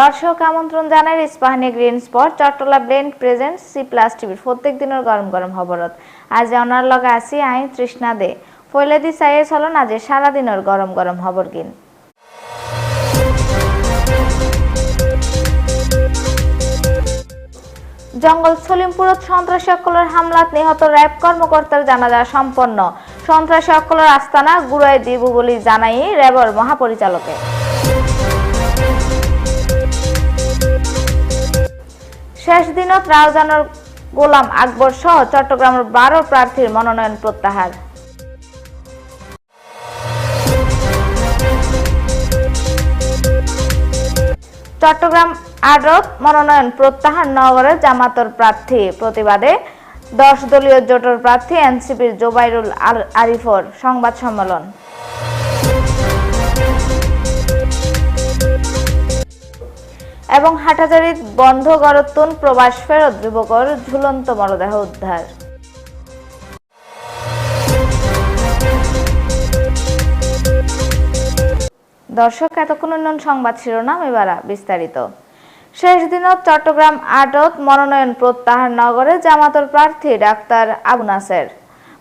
দর্শক আমন্ত্রণ জানাই Ispahani Green Spot, Chattala blend present C plus টিভির প্রত্যেক দিনের গরম গরম খবরত। আজ অনার লগে আছি আই, তৃষ্ণা দে। ফইলে দি চাইয়ে চলন আজ সারাদিনের গরম গরম খবর গিন। জঙ্গল সলিমপুরত সন্ত্রাসী অকলের হামলাত নিহত র্যাব কর্মকর্তার জানাজা সম্পন্ন। সন্ত্রাসী অকলের আস্তানা গুড়াই দিব বলে জানাই র্যাবর মহাপরিচালকে শেষ দিনত রাউজানের গোলাম আকবর সহ চট্টগ্রামের বারো প্রার্থীর মনোনয়ন প্রত্যাহার। চট্টগ্রাম আটক মনোনয়ন প্রত্যাহার নগরে জামাতর প্রার্থী প্রতিবাদে দশ দলীয় জোটের প্রার্থী এনসিপির জোবাইরুল আরিফর সংবাদ সম্মেলন। এবং হাটাজারিত বন্ধ গরতুন প্রবাস ফেরত যুবকর ঝুলন্ত মরদেহ উদ্ধার। দর্শক, এতক্ষণ উন্নয়ন সংবাদ শিরোনাম, এবার বিস্তারিত। শেষ দিনত চট্টগ্রাম আটত মনোনয়ন প্রত্যাহার নগরে জামাতর প্রার্থী ডাক্তার আবু নাসের।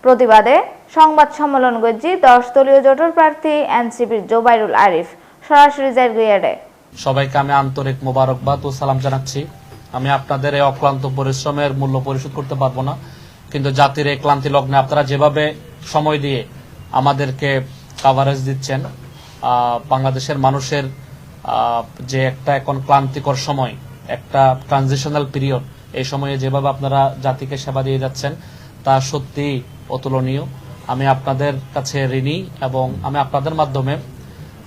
প্রতিবাদে সংবাদ সম্মেলন গজ্জি দশ দলীয় জোটের প্রার্থী এনসিপির জোবাইরুল আরিফ সরাসরি গুইয়াডে সবাইকে আমি আন্তরিক মোবারকবাদ ও সালাম জানাচ্ছি। আমি আপনাদের এই অক্লান্ত পরিশ্রমের মূল্য পরিশোধ করতে পারব না, কিন্তু জাতির এই ক্লান্তি লগ্নে আপনারা যেভাবে সময় দিয়ে আমাদেরকে কাভারেজ দিচ্ছেন বাংলাদেশের মানুষের যে একটা এখন ক্লান্তিকর সময়, একটা ট্রানজিশনাল পিরিয়ড এই সময়ে যেভাবে আপনারা জাতিকে সেবা দিয়ে যাচ্ছেন, তা সত্যি অতুলনীয়। আমি আপনাদের কাছে ঋণী এবং আমি আপনাদের মাধ্যমে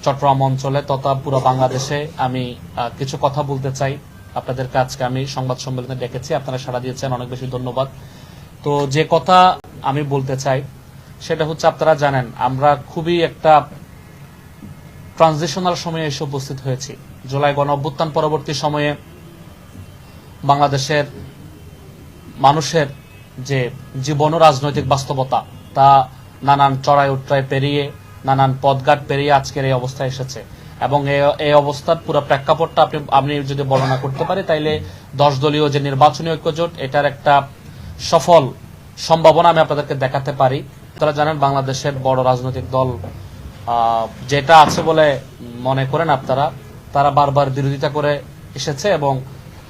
চট্টগ্রাম অঞ্চলে তথা পুরো বাংলাদেশে আমি কিছু কথা বলতে চাই। আপনাদের কাছকে আমি সংবাদ সম্মেলনে ডেকেছি। আপনারা সাড়া দিয়েছেন, অনেক বেশি ধন্যবাদ। তো যে কথা আমি বলতে চাই, সেটা হচ্ছে আপনারা জানেন, আমরা খুবই একটা ট্রানজিশনাল সময়ে এসে উপস্থিত হয়েছি। জুলাই গণ অভ্যুত্থান পরবর্তী সময়ে বাংলাদেশের মানুষের যে জীবন রাজনৈতিক বাস্তবতা, তা নানান চড়াই উট্রাই পেরিয়ে নানান পদঘাট পেরিয়ে আজকের এই অবস্থায় এসেছে। এবং এই- অবস্থার পুরো প্রেক্ষাপটটা আপনি আমি যদি বর্ণনা করতে পারে, তাইলে দশ দলীয় যে নির্বাচনী ঐক্যজোট, এটার একটা সফল সম্ভাবনা আমি আপনাদেরকে দেখাতে পারি। আপনারা জানেন বাংলাদেশের বড় রাজনৈতিক দল যেটা আছে বলে মনে করেন আপনারা, তারা বারবার বিরোধিতা করে এসেছে এবং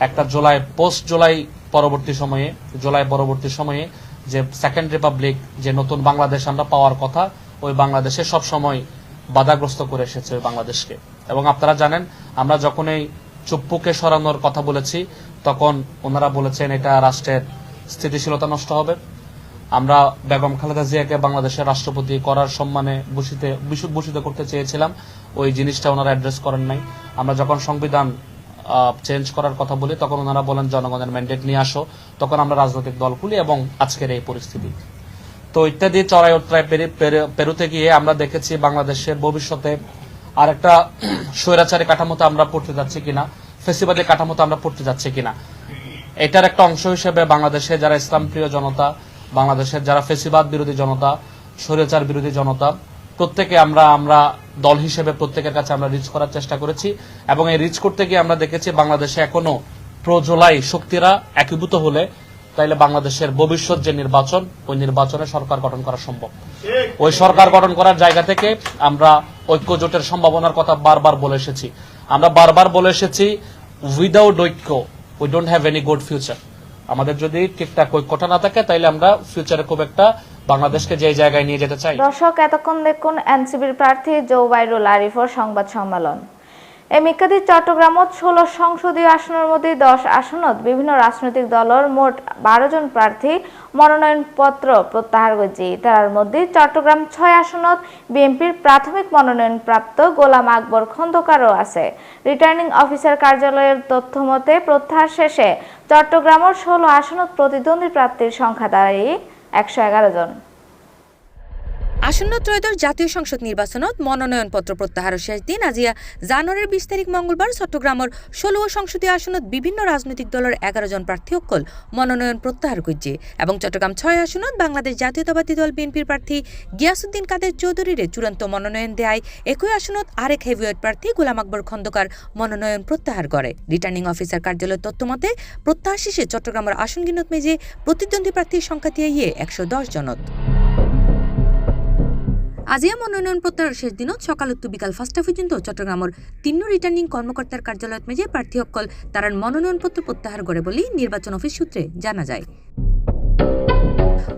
একটা জুলাই, পোস্ট জুলাই পরবর্তী সময়ে, জুলাই পরবর্তী সময়ে যে সেকেন্ড রিপাবলিক, যে নতুন বাংলাদেশ আমরা পাওয়ার কথা ওই বাংলাদেশে সব সময় বাধাগ্রস্ত করে এসেছে ওই বাংলাদেশকে। এবং আপনারা জানেন, আমরা যখন এই চুপ্পুকে সরানোর কথা বলেছি, তখন ওনারা বলেছেন এটা রাষ্ট্রের স্থিতিশীলতা নষ্ট হবে। আমরা বেগম খালেদা জিয়াকে বাংলাদেশের রাষ্ট্রপতি করার সম্মানে ভূষিত করতে চেয়েছিলাম। ওই জিনিসটা ওনারা অ্যাড্রেস করেন নাই। আমরা যখন সংবিধান চেঞ্জ করার কথা বলি, তখন ওনারা বলেন, জনগণের ম্যান্ডেট নিয়ে আসো। তখন আমরা রাজনৈতিক দল খুলি এবং আজকের এই পরিস্থিতি। তো ইত্যাদি চড়াই উত্তরায় পেরে- পেরে- গিয়ে আমরা দেখেছি বাংলাদেশের ভবিষ্যতে আর একটা স্বৈরাচারী কাঠামোতে আমরা পড়তে যাচ্ছি কিনা, ফেসিবাদী কাঠামোতে আমরা পড়তে যাচ্ছি কিনা। এটার একটা অংশ হিসেবে বাংলাদেশে যারা ইসলাম প্রিয় জনতা, বাংলাদেশের যারা ফেসিবাদ বিরোধী জনতা, স্বৈরাচার বিরোধী জনতা, প্রত্যেকে আমরা আমরা দল হিসেবে প্রত্যেকের কাছে আমরা রিচ করার চেষ্টা করেছি এবং এই রিচ করতে গিয়ে আমরা দেখেছি বাংলাদেশে এখনও প্রজোলাই শক্তিরা একীভূত হলে তাইলে বাংলাদেশের ভবিষ্যৎ যে নির্বাচন ওই নির্বাচনে সরকার গঠন করা সম্ভব। ওই সরকার গঠন করার জায়গা থেকে আমরা ঐক্য জোটের সম্ভাবনার কথা বারবার বলে এসেছি। আমরা বারবার বলে এসেছি উইদাউট ঐক্য we don't have any good future আমাদের যদি ঠিকঠাক ঐক্যটা না থাকে তাইলে আমরা ফিউচারে খুব একটা বাংলাদেশকে যে জায়গায় নিয়ে যেতে চাই। দর্শক এতক্ষণ দেখুন এনসিপির প্রার্থী জৌবাইরুল আরিফর সংবাদ সম্মেলন। এই মিকাদি চট্টগ্রামত ষোলো সংসদীয় আসনের মধ্যে দশ আসনত। বিভিন্ন রাজনৈতিক দলের মোট বারো জন প্রার্থী মনোনয়ন পত্র প্রত্যাহার করছে। তার মধ্যে চট্টগ্রাম ছয় আসনত, বিএনপির প্রাথমিক মনোনয়ন প্রাপ্ত গোলাম আকবর খন্দকারও আছে। রিটার্নিং অফিসার কার্যালয়ের তথ্য মতে প্রত্যাহার শেষে চট্টগ্রামের ষোলো আসনত প্রতিদ্বন্দ্বী প্রার্থীর সংখ্যা দাঁড়িয়ে একশো এগারো জন। আসন্ন ত্রয়োদশ জাতীয় সংসদ নির্বাচনত মনোনয়নপত্র প্রত্যাহারের শেষ দিন। আজিয়া জানুয়ারির বিশ তারিখ মঙ্গলবার চট্টগ্রামের ষোলো সংসদীয় আসনত বিভিন্ন রাজনৈতিক দলের এগারো জন প্রার্থী অকল মনোনয়ন প্রত্যাহার করছে এবং চট্টগ্রাম ছয় আসনত বাংলাদেশ জাতীয়তাবাদী দল বিএনপির প্রার্থী গিয়াসুদ্দিন কাদের চৌধুরীর চূড়ান্ত মনোনয়ন দেয় একই আসনত আরেক হেভিওয়েট প্রার্থী গোলাম আকবর খন্দকার মনোনয়ন প্রত্যাহার করে। রিটার্নিং অফিসার কার্যালয়ের তথ্য মতে, প্রত্যাহার শেষে চট্টগ্রামের আসন গিনত মেজে প্রতিদ্বন্দ্বী প্রার্থীর সংখ্যা দিয়ে একশো দশ জনত। আজিয়া মনোনয়ন প্রত্যাহার শেষ দিনত সকাল উত্তর বিকাল পাঁচটা পর্যন্ত চট্টগ্রামের তিন রিটার্নিং কর্মকর্তার কার্যালয়ত মেজে প্রার্থী অকল তারার মনোনয়নপত্র প্রত্যাহার করে বলে নির্বাচন অফিস সূত্রে জানা যায়।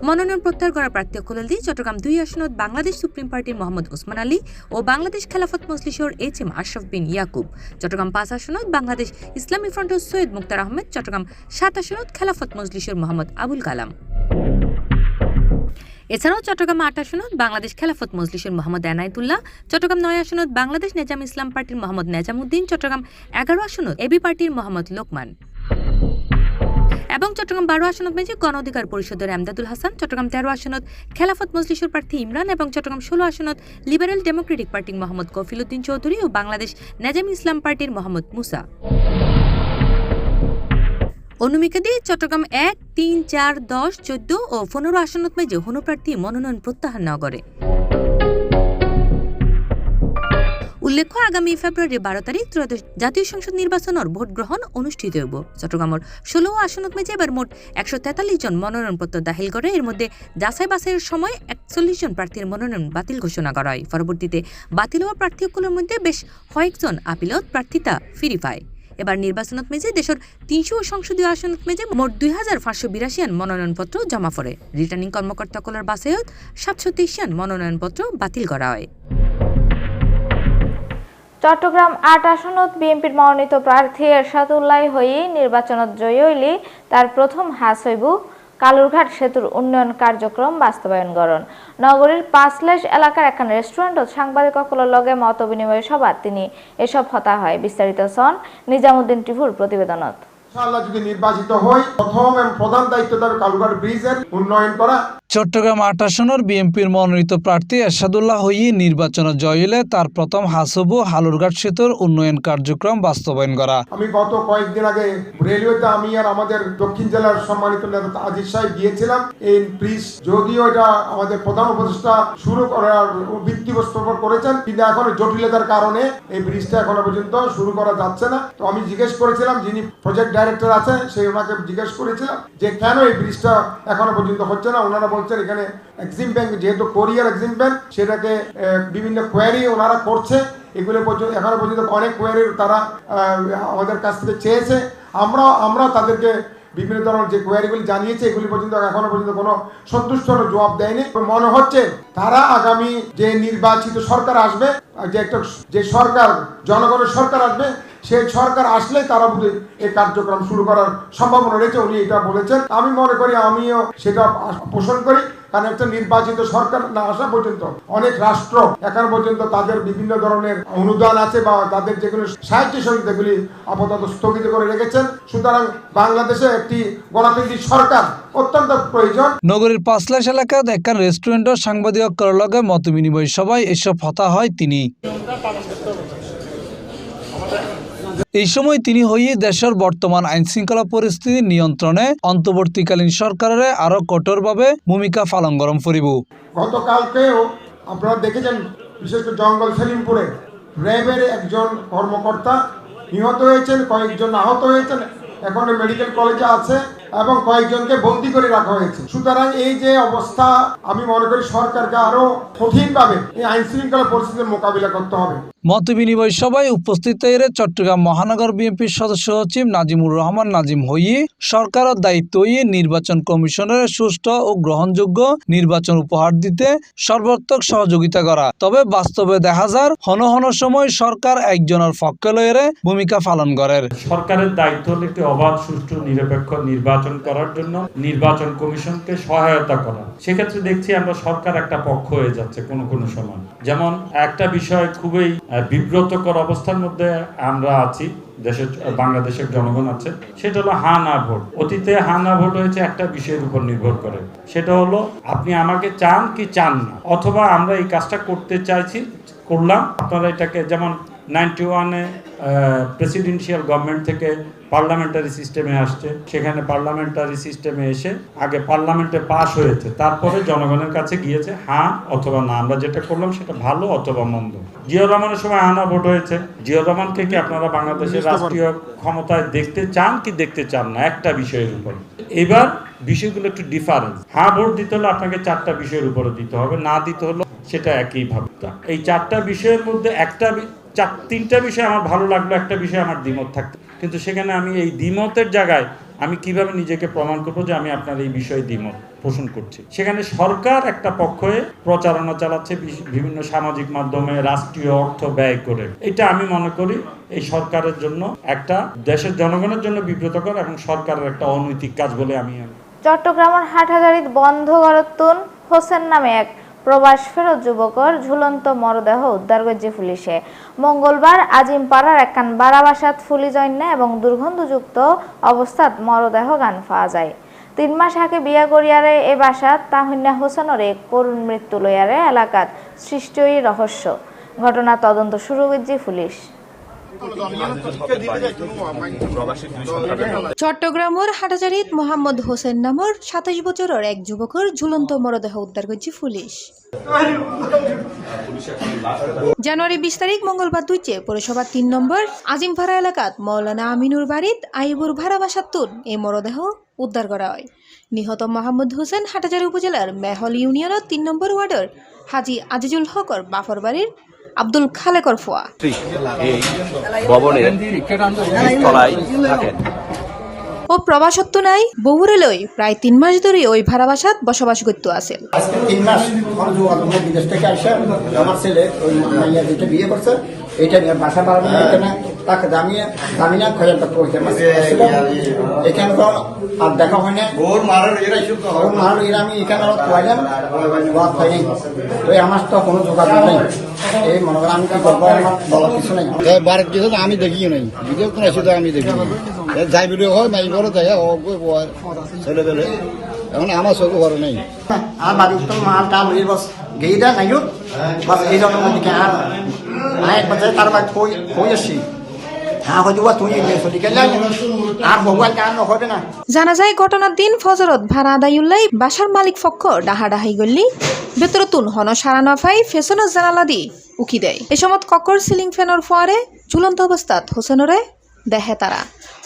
মনোনয়ন প্রত্যাহার করা প্রার্থী দিয়ে চট্টগ্রাম দুই আসনত বাংলাদেশ সুপ্রিম পার্টির মোহাম্মদ ওসমান আলী ও বাংলাদেশ খেলাফত মজলিসর এইচ এম আশরাফ বিন ইয়াকুব। চট্টগ্রাম পাঁচ আসনত বাংলাদেশ ইসলামী ফ্রন্টের সৈয়দ মুক্তার আহমেদ, চট্টগ্রাম সাত আসনত খেলাফত মজলিসর মোহাম্মদ আবুল কালাম। এছাড়াও চট্টগ্রাম আট আসনত বাংলাদেশ খেলাফত মজলিসের মোহাম্মদ এনায়েতুল্লাহ, চট্টগ্রাম নয় আসনত বাংলাদেশ নেজাম ইসলাম পার্টির মোহাম্মদ নেজামুদ্দিন, চট্টগ্রাম এগারো আসনত এবি পার্টির মোহাম্মদ লোকমান। এবং চট্টগ্রাম বারো আসনত মেজে গণ অধিকার পরিষদের আমদাদুল হাসান, চট্টগ্রাম তেরো আসনত খেলাফত মজলিসের প্রার্থী ইমরান এবং চট্টগ্রাম ষোলো আসনত লিবারেল ডেমোক্রেটিক পার্টির মোহাম্মদ কফিলউদ্দিন চৌধুরী ও বাংলাদেশ নেজাম ইসলাম পার্টির মোহাম্মদ মুসা। অনুমিকা দিয়ে চট্টগ্রাম এক, তিন, চার, দশ, চোদ্দ ও পনেরো আসনত মেজে হনুপ্রার্থী মনোনয়ন প্রত্যাহার না করে উল্লেখ্য, আগামী ফেব্রুয়ারি বারো তারিখ ত্রয়োদশ জাতীয় সংসদ নির্বাচনের ভোট গ্রহণ অনুষ্ঠিত হইব। চট্টগ্রামের ষোলো আসনত মেজে এবার মোট একশো তেতাল্লিশ জন মনোনয়নপত্র দাখিল করে। এর মধ্যে যাচাই বাছাইয়ের সময় একচল্লিশ জন প্রার্থীর মনোনয়ন বাতিল ঘোষণা করা হয়। পরবর্তীতে বাতিল হওয়া প্রার্থীগুলোর মধ্যে বেশ কয়েকজন আপিলত প্রার্থিতা ফিরি পায় এবার নির্বাচনত মেজে দেশের তিনশো সংসদীয় আসনত মেজে মোট দুই হাজার পাঁচশো বিরাশি আন মনোনয়নপত্র জমা পড়ে। রিটার্নিং কর্মকর্তা কলার বাসায়ত সাতশো তেইশিয়ান মনোনয়নপত্র বাতিল করা হয়। চট্টগ্রাম আট আসনত বিএনপির মনোনীত প্রার্থী এরশাদুল্লাহ হয়ে নির্বাচনত জয়ী হইলে, তার প্রথম হাস হইব কালুরঘাট সেতুর উন্নয়ন কার্যক্রম বাস্তবায়নকরণ নগরীর পাঁচলেশ এলাকার একখান সাংবাদিক সাংবাদিকসকলের লগে মত বিনিময় সভা তিনি এসব হতা হয় বিস্তারিত সন নিজামুদ্দিন টিভুর প্রতিবেদনত। ইনশাআল্লাহ যদি নির্বাচিত হই প্রথম এবং প্রধান দায়িত্ব থাকবে কালুঘাট ব্রিজের উন্নয়ন করা। চট্টগ্রাম আট আসনের বিএনপির মনোনীত প্রার্থী এরশাদুল্লাহ হই নির্বাচনে জয়ীলে তার প্রথম হাসবু হালুরঘাট সেতুর উন্নয়ন কার্যক্রম বাস্তবায়ন করা। আমি গত কয়েকদিন আগে রেলওয়েতে আমি আর আমাদের দক্ষিণ জেলার সম্মানিত নেতা আজিজ সাহেব গিয়েছিলাম। এই ব্রিজ যদিও এটা আমাদের প্রধান উপদেষ্টা শুরু করার ভিত্তিপ্রস্তর করেছেন কিন্তু এখন জটিলতার কারণে এই ব্রিজটা এখনও পর্যন্ত শুরু করা যাচ্ছে না। তো আমি জিজ্ঞেস করেছিলাম যিনি প্রজেক্ট ডাইরেক্টর আছে, সেই ওনাকে জিজ্ঞেস করেছে যে, কেন এই ব্রিজটা এখনও পর্যন্ত হচ্ছে না? ওনারা বলছেন, এখানে এক্সিম ব্যাংক যেহেতু কোরিয়ার এক্সিম ব্যাংক সেটাকে বিভিন্ন কোয়ারি ওনারা করছে। এগুলো পর্যন্ত, এখনও পর্যন্ত অনেক কোয়ারির তারা আমাদের কাছ থেকে চেয়েছে। আমরা আমরা তাদেরকে বিভিন্ন ধরনের যে কোয়ারিগুলি জানিয়েছে, এগুলি পর্যন্ত এখনও পর্যন্ত কোনো সন্তুষ্ট জবাব দেয়নি। মনে হচ্ছে, তারা আগামী যে নির্বাচিত সরকার আসবে যে একটা, যে সরকার, জনগণের সরকার আসবে সেই সরকার আসলে তারা বোধহয় এই কার্যক্রম শুরু করার সম্ভাবনা রয়েছে, উনি এটা বলেছেন। আমি মনে করি আমিও সেটা পোষণ করি, কারণ একটা নির্বাচিত সরকার না আসা পর্যন্ত অনেক রাষ্ট্র এখন পর্যন্ত তাদের বিভিন্ন ধরনের অনুদান আছে বা তাদের যেগুলো সাহিত্য সঙ্গীতগুলি আপাতত স্থগিত করে রেখেছেন। সুতরাং বাংলাদেশে একটি গণতান্ত্রিক সরকার অত্যন্ত প্রয়োজন। নগরীর পাঁচলাশ এলাকাত একখান রেস্টুরেন্টর সাংবাদিকর লগে মত বিনিময় সভায় এসব হতা হয় তিনি। এই সময় তিনি হইয়ে দেশের বর্তমান আইন শৃঙ্খলা পরিস্থিতি নিয়ন্ত্রণে অন্তর্বর্তীকালীন সরকারের আরও কঠোরভাবে ভূমিকা পালন গরম করিব। গতকালকেও আপনারা দেখেছেন, বিশেষ করে জঙ্গল সেলিমপুরে র্যাবের একজন কর্মকর্তা নিহত হয়েছেন, কয়েকজন আহত হয়েছেন। এখন মেডিকেল কলেজে আছে। এবং কয়েকজনকে বন্দি করে রাখা হয়েছে। সুতরাং এই যে অবস্থা আমি মনে করি সরকারকে আরও কঠিনভাবে এই আইন শৃঙ্খলা পরিস্থিতির মোকাবিলা করতে হবে। মত বিনিময় সভায় উপস্থিত এর চট্টগ্রাম মহানগর বিএনপির সদস্য সচিব নাজিমুর রহমান নাজিম হইয়ে সরকারের দায়িত্ব হইয়ে নির্বাচন কমিশনের সুষ্ঠু ও গ্রহণযোগ্য নির্বাচন উপহার দিতে সর্বাত্মক সহযোগিতা করা। তবে বাস্তবে দেখা যার হন হন সময় সরকার একজনের পক্ষে লয়েরে ভূমিকা পালন করের। সরকারের দায়িত্ব হলো একটি অবাধ সুষ্ঠু নিরপেক্ষ নির্বাচন। নির্বাচন করার জন্য নির্বাচন কমিশনকে সহায়তা করা। সেক্ষেত্রে দেখছি আমরা সরকার একটা পক্ষ হয়ে যাচ্ছে কোনো কোনো সময়। যেমন একটা বিষয় খুবই বিব্রতকর অবস্থার মধ্যে আমরা আছি, দেশের, বাংলাদেশের জনগণ আছে, সেটা হলো হা না ভোট। অতীতে হা না ভোট হয়েছে একটা বিষয়ের উপর নির্ভর করে। সেটা হলো, আপনি আমাকে চান কি চান না? অথবা আমরা এই কাজটা করতে চাইছি, করলাম, আপনারা এটাকে যেমন নাইনটি ওয়ানে প্রেসিডেন্সিয়াল গভর্নমেন্ট থেকে পার্লামেন্টারি সিস্টেমে আসছে। সেখানে পার্লামেন্টারি সিস্টেমে এসে আগে পার্লামেন্টে পাশ হয়েছে। তারপরে জনগণের কাছে গিয়েছে হ্যাঁ অথবা না। আমরা যেটা করলাম সেটা ভালো অথবা মন্দ। জিয়া রহমানের সময় আনা ভোট হয়েছে। জিয়া রহমানকে কি আপনারা বাংলাদেশের রাষ্ট্রীয় ক্ষমতায় দেখতে চান কি দেখতে চান না? একটা বিষয়ের উপর। এবার বিষয়গুলো একটু ডিফারেন্স হ্যাঁ ভোট দিতে হলে আপনাকে চারটা বিষয়ের উপরে দিতে হবে না দিতে হলো সেটা একই ভাবে এই চারটা বিষয়ের মধ্যে একটা চার, তিনটা বিষয় আমার ভালো লাগল, একটা বিষয় আমার দ্বিমত থাকতো। কিন্তু সেখানে আমি এই দ্বিমতের জায়গায় আমি কীভাবে নিজেকে প্রমাণ করব যে আমি আপনার এই বিষয়ে দ্বিমত পোষণ করছি? সেখানে সরকার একটা পক্ষ প্রচারণা চালাচ্ছে বিভিন্ন সামাজিক মাধ্যমে রাষ্ট্রীয় অর্থ ব্যয় করে। এটা আমি মনে করি এই সরকারের জন্য একটা দেশের জনগণের জন্য বিব্রতকর এবং সরকারের একটা অনৈতিক কাজ বলে আমি চট্টগ্রামের হাটহাজারিত বন্ধ গড়তুন হোসেন নামে এক প্রবাস ফেরত যুবকর ঝুলন্ত মরদেহ উদ্ধার করেছে পুলিশে। মঙ্গলবার আজিমপাড়ার একখান বারাবাসাত ফুলি জন্য এবং দুর্গন্ধযুক্ত অবস্থাত মরদেহ গান পাওয়া যায়। তিন মাস আগে বিয়া করিয়ারে এ বাসাত তাহিনা হোসেনরে করুণ মৃত্যু লইয়ারে এলাকাত সৃষ্টি রহস্য। ঘটনা তদন্ত শুরু করেছে পুলিশ। চট্টগ্রামের হাটাজারিত মোহাম্মদ হোসেন নামৰ সাতাইশ বছৰৰ এক যুৱকৰ ঝুলন্ত মরদেহ উদ্ধার করছে পুলিশ। জানুয়ারি বিশ তারিখ মঙ্গলবার দুইচে পৌরসভা তিন নম্বর আজিমপাড়া এলাকাত মৌলানা আমিনুর বাড়িত আইবুর ভাড়া বাসাতুন এই মরদেহ উদ্ধার করা হয়। নিহত মোহাম্মদ হোসেন হাটাজারি উপজেলার মেহল ইউনিয়নের তিন নম্বর ওয়ার্ডের হাজি আজিজুল হকর বাফর বাড়ির আব্দুল খালেকর ফোয়া। এই ভবনের তলায় থাকেন। ও প্রবাসত্ব নাই বহুরে লই প্রায় তিন মাস ধরে ওই ভাড়া বাসাত বসবাস করতে আছে। তিন মাস বিদেশ থেকে আসে আমার ছেলে ওই বিয়ে করছে এটা নিয়ে বাসা তাকে দামিয়ে দামি না খরচ করতে হয়েছে আমার ছেলে আসছিল। এখানে তো আর দেখা হয় না আমি এখানে খোয়াইলাম বাদ পাইনি তো আমার তো কোনো যোগাযোগ নেই এই মনে আমি কিছু আমি দেখি নাই ভিডিও এসে তো আমি দেখি যাই ভিডিও হয় মাই বড় যাই ছেলে পেলে এখন আমার চোখে ঘরে নেই আর বাড়ি মাল টাল হয়ে বস গেই দেয় নাই বাস এই জন্য আর তার কই আসি জানা যায় ঘটনার দিন ফজরত ভাড়া আদায়ুল্লাই বাসার মালিক পক্ষ ডাহা ডাহাই গল্লি বেতরতুন হন সারা নফাই ফেশনের জানালা দি উকি দেয়। এসমত কক্কর সিলিং ফ্যানের ফোয়ারে ঝুলন্ত অবস্থাত হোসেনরে দেহে তারা।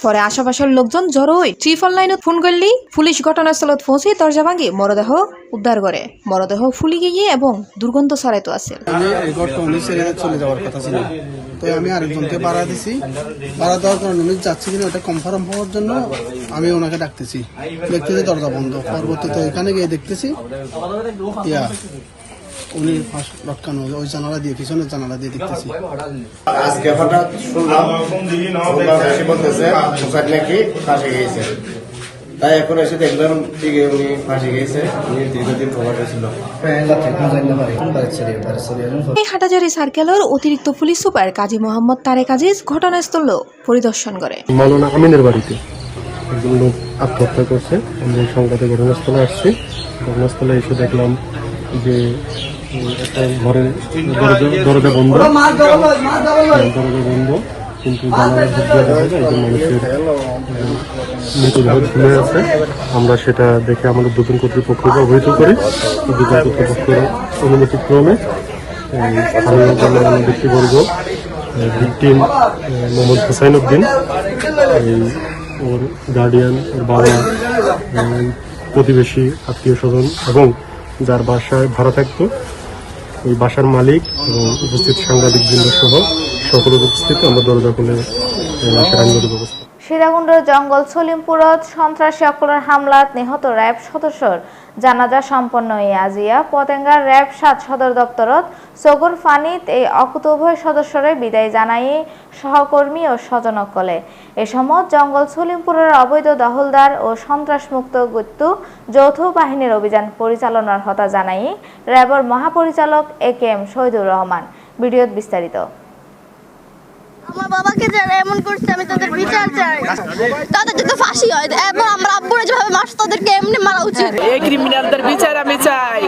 পরে আশেপাশের লোকজন জড়ো হই ট্রিপল লাইনত ফোন করলি পুলিশ ঘটনাস্থলত পৌঁছে দরজা ভাঙি মরদেহ উদ্ধার করে। মরদেহ ফুলি গিয়ে এবং দুর্গন্ধ ছড়াইতো আছে। তো আমি আরেকজনকে ভাড়া দিছি। ভাড়া দেওয়ার কারণে উনি যাচ্ছে কিনা ওটা কনফার্ম হওয়ার জন্য আমি ওনাকে ডাকতেছি। দেখতেছি দরজা বন্ধ। পরবর্তীতে এখানে গিয়ে দেখতেছি। ইয়া উনি ফাঁস লটকানো ওই জানালা দিয়ে পিছনের জানালা দিয়ে দেখতেছি। আজকে হঠাৎ শুনলাম বলতেছে নাকি ফাঁসে গিয়েছে তাই এখন এসে দেখলাম ঠিক উনি ফাঁসে গিয়েছে উনি দীর্ঘদিন ছিল। হাটাজারি সার্কেলের অতিরিক্ত পুলিশ সুপার কাজী মোহাম্মদ তারেক আজিজ ঘটনাস্থল পরিদর্শন করে। মাওলানা আমিনের বাড়িতে একজন লোক আত্মহত্যা করছে। আমরা এই সংবাদে ঘটনাস্থলে আসছি। ঘটনাস্থলে এসে দেখলাম যে একটা ঘরের দরজা দরজা বন্ধ। হ্যাঁ, দরজা বন্ধ। কিন্তু জানালার দিক দেখা যায় একজন মানুষের মৃতদেহ ঝুলে আছে। আমরা সেটা দেখে আমাদের দুজন কর্তৃপক্ষকে অবহিত করি। দুজন কর্তৃপক্ষের অনুমতি ক্রমে এই স্থানীয় জনগণ ব্যক্তিবর্গ ভিকটিম মোহাম্মদ হুসাইন উদ্দিন এই ওর গার্ডিয়ান ওর বাবা প্রতিবেশী আত্মীয় স্বজন এবং যার বাসায় ভাড়া থাকতো। এই বাসার মালিক এবং উপস্থিত সাংবাদিক বৃন্দ সহ সকলের উপস্থিত আমরা দরজা খুলে আইনগত ব্যবস্থা সীতাকুণ্ড জঙ্গল সলিমপুরত সন্ত্রাসী অকলের হামলাত নিহত র্যাব সদস্যর জানাজা সম্পন্ন। এই আজিয়া, পতেঙ্গার র্যাব সাত সদর দপ্তরত সগর ফানিত এই অকুতভয় সদস্যরে বিদায় জানাই সহকর্মী ও স্বজনকলে এ সময় জঙ্গল সলিমপুরের অবৈধ দখলদার ও সন্ত্রাসমুক্ত গুত্তু যৌথ বাহিনীর অভিযান পরিচালনার হতা জানাই র্যাবর মহাপরিচালক A K M Shahidur Rahman. ভিডিওত বিস্তারিত। আমার বাবাকে যারা এমন করছে আমি তাদের বিচার চাই। তাদের যদি ফাঁসি হয়। এবং আমরা আব্বুরা যেভাবে মারছে তাদেরকে এমনি মারা উচিত। এই ক্রিমিনালদের বিচার আমি চাই।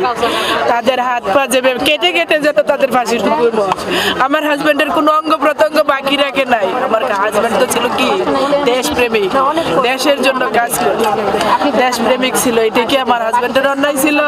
তাদের হাত পা যেভাবে কেটে কেটে যেত তাদের ফাঁসির করব আমার হাজবেন্ডের কোনো অঙ্গ প্রত্যঙ্গ বাকি রাখে নাই। আমার হাজবেন্ড তো ছিল কি? দেশপ্রেমিক। দেশের জন্য কাজ করত দেশপ্রেমিক ছিল। এটা কি আমার হাজবেন্ডের অন্যায় ছিল?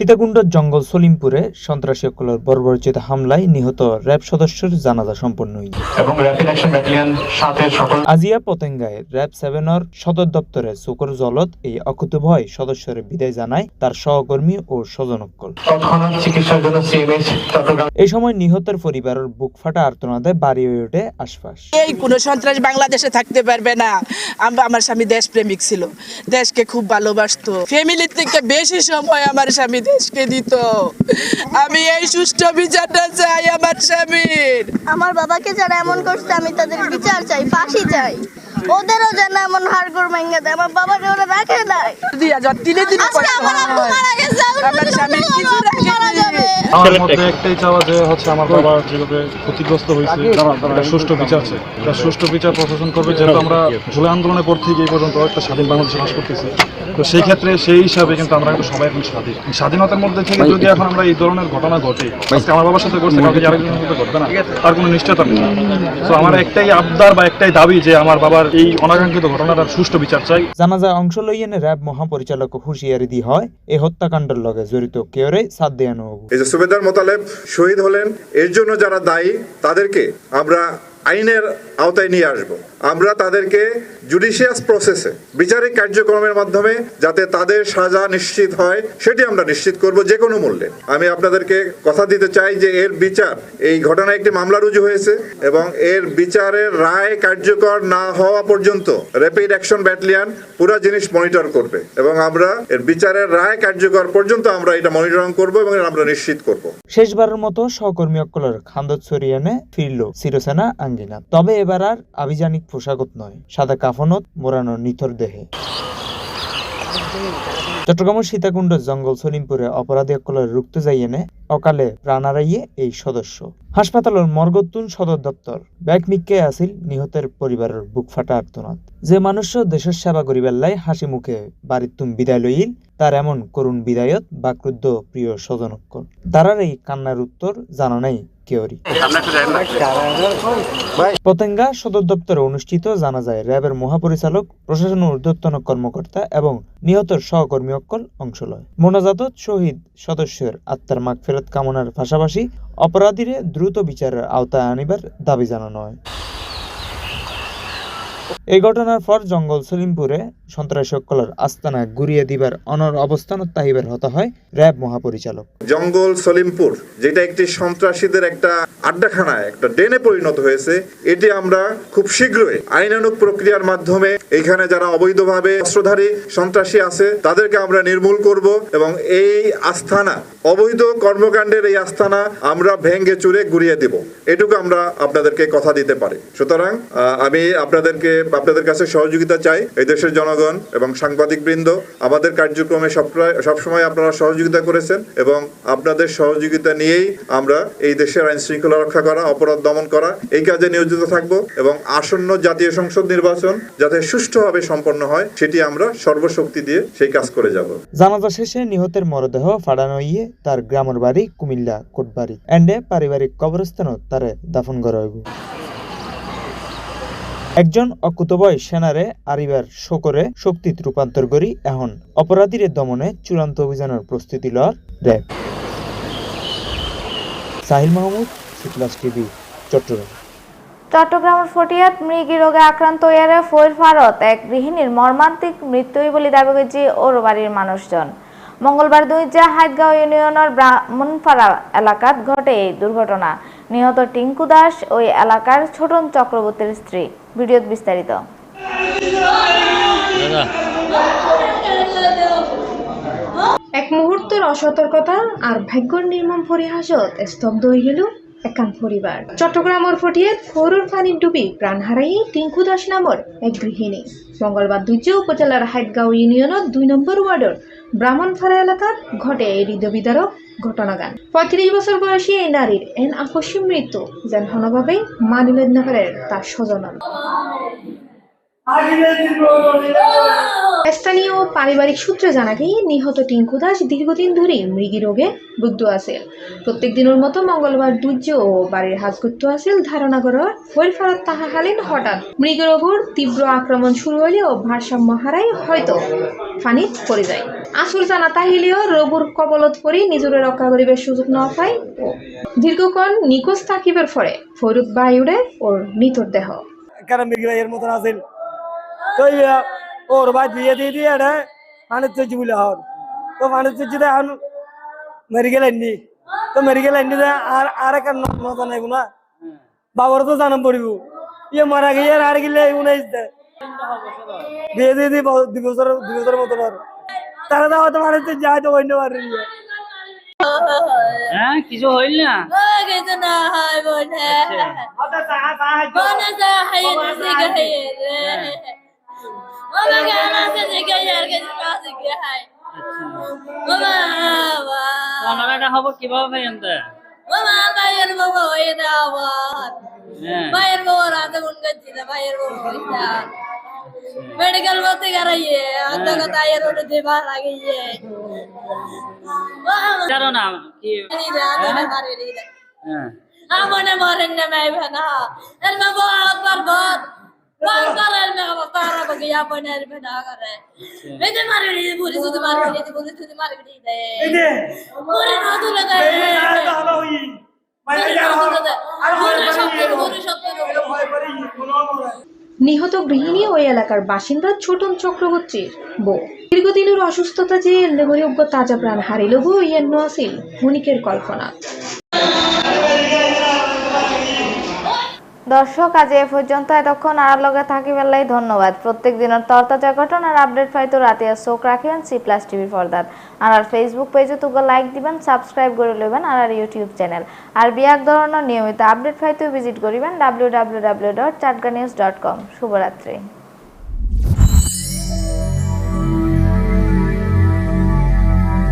সীতাকুণ্ড জঙ্গল সলিমপুরে সন্ত্রাসী অকলের বর্বরচিত হামলায় নিহত র্যাব সদস্যের জানাজা সম্পন্ন হইল এবং র্যাপিড অ্যাকশন ব্যাটালিয়ন সাথে সকল আজিয়া পতেঙ্গায় র্যাব সেভেনর সদর দপ্তরে সুকর জলত এই অকুতভয় সদস্যের বিদায় জানায় তার সহকর্মী ও স্বজনকল তৎক্ষণাৎ চিকিৎসার জন্য সিএমএইচ চট্টগ্রাম এই সময় নিহতের পরিবারের বুক ফাটা আর্তনাদে বাড়ি হয়ে ওঠে আশপাশ এই কোনো সন্ত্রাস বাংলাদেশে থাকতে পারবে না। আম- আমার স্বামী দেশপ্রেমিক ছিল। দেশকে খুব ভালোবাসতো। ফ্যামিলির থেকে বেশি সময় আমার স্বামী দেশকে দিত আমি এই সুষ্ঠু বিচারটা চাই আমার স্বামীর। আমার বাবাকে যারা এমন করছে আমি তাদের বিচার চাই ফাঁসি চাই। ওদেরও যেন এমন হাড়গোড় ভেঙে দেয় আমার বাবাকে ওরা রাখে নাই দিয়া যা দিনে দিনে আমার আব্বু মারা গেছে আমার স্বামী কিছু রাখে আমার মধ্যে একটাই চাওয়া যে হচ্ছে আমার বাবা যেভাবে ক্ষতিগ্রস্ত হয়েছে এটা সুষ্ঠু বিচার চাই। এটা সুষ্ঠু বিচার প্রশাসন করবে যেহেতু আমরা জুলাই আন্দোলনের পর থেকে এই পর্যন্ত একটা স্বাধীন বাংলাদেশে বাস করতেছি। তো সেই ক্ষেত্রে সেই হিসাবে কিন্তু আমরা কিন্তু সবাই এখন স্বাধীন। স্বাধীনতার মধ্যে থেকে যদি এখন আমরা এই ধরনের ঘটনা ঘটে আজকে আমার বাবার সাথে ঘটছে কাউকে আরেকজনের সাথে ঘটবে না তার কোনো নিশ্চয়তা নেই। তো আমার একটাই আবদার বা একটাই দাবি যে আমার বাবার এই অনাকাঙ্ক্ষিত ঘটনাটার সুষ্ঠু বিচার চাই। জানাজায় অংশ লইয়েনে র্যাব মহাপরিচালক হুঁশিয়ারি দি হয় এই হত্যাকাণ্ডের লগে জড়িত কেউরে সাথ দেয়ানো সুবেদার মোতালেব শহীদ হলেন এর জন্য যারা দায়ী তাদেরকে আমরা আইনের আওতায় নিয়ে আসব। আমরা তাদেরকে জুডিশিয়াস প্রসেসে বিচারিক কার্যক্রমের মাধ্যমে যাতে তাদের সাজা নিশ্চিত হয়, সেটি আমরা নিশ্চিত করব যে কোনো মূল্যে। আমি আপনাদেরকে কথা দিতে চাই যে এর বিচার, এই ঘটনায় একটি মামলা রুজু হয়েছে এবং এর বিচারের রায় কার্যকর না হওয়া পর্যন্ত র্যাপিড অ্যাকশন ব্যাটালিয়ন পুরো জিনিস মনিটর করবে এবং আমরা এর বিচারের রায় কার্যকর পর্যন্ত আমরা এটা মনিটরিং করব এবং আমরা নিশ্চিত করব। শেষবারের মতো সহকর্মী অকলের খান্দত সরিয়ানে ফিরল শিরসেনা আঙ্গিনা। তবে এবার আর আভিযানিক পোশাকত নয়, সাদা কাফনত মোড়ানো নিথর দেহে। চট্টগ্রামের সীতাকুণ্ড জঙ্গল সলিমপুরে অপরাধী অকলের রুখতে যাইয়েনে অকালে প্রাণ হারাইয়ে এই সদস্য। হাসপাতালের মর্গতুন সদর দপ্তর ব্যাগ মিক্কে আসিল নিহতের পরিবারের বুক ফাটা আর্তনাদ। যে মানুষ দেশের সেবা করিবার লাই হাসি মুখে বাড়ির তুম বিদায় লইল তার এমন করুণ বিদায়ত বা ক্রুদ্ধ প্রিয় স্বজনক্কল তারার এই কান্নার উত্তর জানা নাই কেউরি পতেঙ্গা সদর দপ্তরে অনুষ্ঠিত জানা যায়, র্যাবের মহাপরিচালক, প্রশাসন ঊর্ধ্বতন কর্মকর্তা এবং নিহতের সহকর্মী অক্কল অংশ লয়। মোনাজাতত শহীদ সদস্যের আত্মার মাগ ফেরত কামনার পাশাপাশি অপরাধীরে দ্রুত বিচারের আওতায় আনিবার দাবি জানানো হয়। এই ঘটনার পর জঙ্গল সলিমপুরে সন্ত্রাসী অক্কলের আস্তানা গুড়িয়ে দিবার অনর অবস্থানত তাহিবার হতা হয় র্যাব মহাপরিচালক। জঙ্গল সলিমপুর, যেটা একটি সন্ত্রাসীদের একটা আড্ডাখানা একটা ডেনে পরিণত হয়েছে, এটি আমরা খুব শীঘ্রই আইনানুক প্রক্রিয়ার মাধ্যমে এখানে যারা অবৈধভাবে অস্ত্রধারী সন্ত্রাসী আছে, তাদেরকে আমরা নির্মূল করব এবং এই আস্থানা অবৈধ কর্মকাণ্ডের এই আস্থানা আমরা ভেঙ্গে চুরে গুড়িয়ে দিব। এটুকু আমরা আপনাদেরকে কথা দিতে পারি। সুতরাং আমি আপনাদেরকে আপনাদের কাছে সহযোগিতা চাই। এই দেশের জনগণ এবং সাংবাদিক বৃন্দ আমাদের কার্যক্রমে সবসময় আপনারা সহযোগিতা করেছেন এবং আপনাদের সহযোগিতা নিয়েই আমরা এই দেশের আইন শৃঙ্খলা রক্ষা করা, অপরাধ দমন করা, এই কাজে নিয়োজিত থাকব এবং আসন্ন জাতীয় সংসদ নির্বাচন যাতে সুষ্ঠুভাবে সম্পন্ন হয়, সেটি আমরা সর্বশক্তি দিয়ে সেই কাজ করে যাব। জানাজা শেষে নিহতের মরদেহ ফাড়ানো ইয়ে তার গ্রামের বাড়ি কুমিল্লা কোটবাড়ি। এন্ডে পারিবারিক কবরস্থানত তারে দাফন করা হইব। একজন অকুতবয় সেনারে আরিবার শোকরে শক্তিত রূপান্তর করি এখন। অপরাধীরে দমনে চূড়ান্ত অভিযানের প্রস্তুতি লওয়ার RAB. Sahil Mahmud, C plus TV, Chattogram. চট্টগ্রামের ফটিয়াত মৃগী রোগে আক্রান্ত ইয়ারে ফৈর ফারত এক গৃহিণীর মর্মান্তিক মৃত্যুই বলে দাবি করেছে ওর বাড়ির মানুষজন। মঙ্গলবার দুইজা হাইদগাঁও ইউনিয়নের ব্রাহ্মণপাড়া এলাকাত ঘটে এই দুর্ঘটনা। নিহত টিঙ্কু দাস ওই এলাকার ছোটন চক্রবর্তীর স্ত্রী। ভিডিওত বিস্তারিত। এক মুহূর্তের অসতর্কতা আর ভাগ্যর নির্মম পরিহাসত স্তব্ধ হয়ে গেল একান পরিবার। চট্টগ্রামের ফটিয়ে ফোরুর পানির ডুবি প্রাণ হারাই টিঙ্কু দাস নামর এক গৃহিণী। মঙ্গলবার দুর্য উপজেলার হাইদগাঁও ইউনিয়নের দুই নম্বর ওয়ার্ডের ব্রাহ্মণপাড়া এলাকার ঘটে এই হৃদবিদারক ঘটনাগান। পঁয়ত্রিশ বছর বয়সী এই নারীর এন আকস্মিক মৃত্যু, যেন হনভাবেই মানিলেন নগরের তার স্বজনন স্থানীয় পারিবারিক সূত্রে জানা গিয়ে নিহত টিঙ্কু দাস দীর্ঘদিন ধরে মৃগী রোগে ভুগত আছিল প্রত্যেক দিনের মতো মঙ্গলবার দুর্য ও বাড়ির হাজ করতে আছিল ধারণা করার ফেরত তাহাকালীন হঠাৎ মৃগরোগর তীব্র আক্রমণ শুরু হলে ও ভারসাম্য হারাই হয়তো ফানিত পড়ে যায়। আসল জানা তাহিলেও রোগর কবলত পরি নিজের রক্ষা করিবার সুযোগ না পায় ও দীর্ঘক্ষণ নিখোঁজ থাকিবার ফলে ফরুক বায়ুড়ে ওর নিতর দেহ। কারণ মির্গি এর মতন আছিল তো ওর ভাই বিয়ে দিয়ে দিয়ে এটা তুজি বলে হর তো পানির তুজিতে এখন মেরি গেলেন তো মেরি গেলেন নি আর আর এক নতুন আইব না। বাবার তো জানাম পড়িব। ইয়ে মারা গিয়ে আর গেলে উনাইশ দে। বিয়ে দিয়ে দিয়ে দুই বছর দুই বছর মতো আর তারা তো হয়তো পানির তুজি হয়তো অন্য পারে হ্যাঁ কিছু হইল না। কিছু না হয় বোনে বোনে যা নিছে গে বাবা আর কিছু না হাই বাবা খবর কীভাবে তা বাবা বাবা হয়ে দাও হ্যাঁ বাবা রাতে মন গেছি না বাবা হইতা মেডিকেল ভর্তি করাইয়ে অত কথা এর ওটা দেবা লাগিয়ে জানো না কি আমনে মরেন না মাই ভেনা এর মে বহুত বরবাদ বাস বগে করে দি। দে। না নিহত গৃহিণী ওই এলাকার বাসিন্দা ছোটন চক্রবর্তীর বউ। দীর্ঘদিনের অসুস্থতা যে লেবরযোগ্য তাজা প্রাণ হারিল গো ইয়ান্ন আছিল ক্ষণিকের কল্পনা। দর্শক, আজ এ পর্যন্ত। এতক্ষণ আর লগে থাকি বেলাই ধন্যবাদ। প্রত্যেক দিনের তরতাজা ঘটনার আপডেট পাইতো রাতে চোখ রাখিবেন সি প্লাস টিভি পর্দাত আর আর ফেসবুক পেজে তুগো লাইক দিবেন সাবস্ক্রাইব করে লইবেন আর আর ইউটিউব চ্যানেল আর বিয়াক ধরনের নিয়মিত আপডেট পাইতেও ভিজিট করিবেন W W W dot Chatga news dot com শুভরাত্রি।